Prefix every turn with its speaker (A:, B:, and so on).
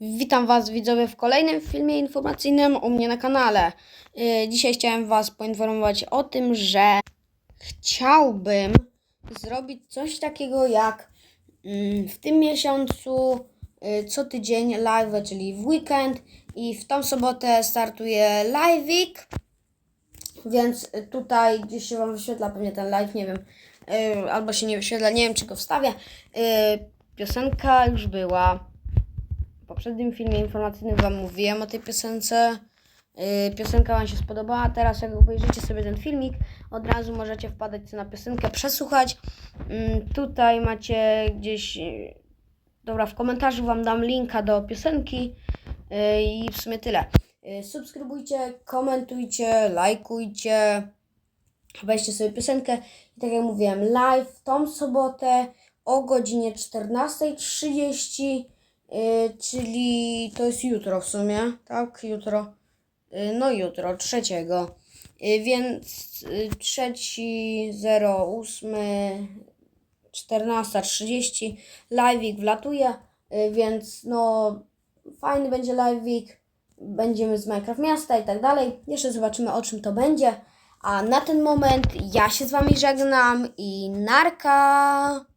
A: Witam Was widzowie w kolejnym filmie informacyjnym u mnie na kanale. Yy, Dzisiaj chciałem Was poinformować o tym, że chciałbym zrobić coś takiego jak mm, w tym miesiącu yy, co tydzień live, czyli w weekend i w tą sobotę startuje live'ik. Więc y, tutaj gdzieś się Wam wyświetla pewnie ten live, nie wiem, yy, albo się nie wyświetla, nie wiem czy go wstawię. Piosenka już była. W poprzednim filmie informacyjnym Wam mówiłem o tej piosence. Yy, piosenka Wam się spodobała. Teraz jak obejrzycie sobie ten filmik, od razu możecie wpadać na piosenkę, przesłuchać. Yy, tutaj macie gdzieś... Yy, dobra, w komentarzu Wam dam linka do piosenki. Yy, I w sumie tyle. Subskrybujcie, komentujcie, lajkujcie. Weźcie sobie piosenkę. I tak jak mówiłem, live w tą sobotę o godzinie 14.30. Yy, czyli to jest jutro w sumie, tak? Jutro. Yy, no jutro, trzeciego. Yy, więc trzeci, 08, 14.30 live'ik wlatuje, więc no fajny będzie live'ik. Będziemy z Minecraft Miasta i tak dalej. Jeszcze zobaczymy o czym to będzie. A na ten moment ja się z Wami żegnam i narka!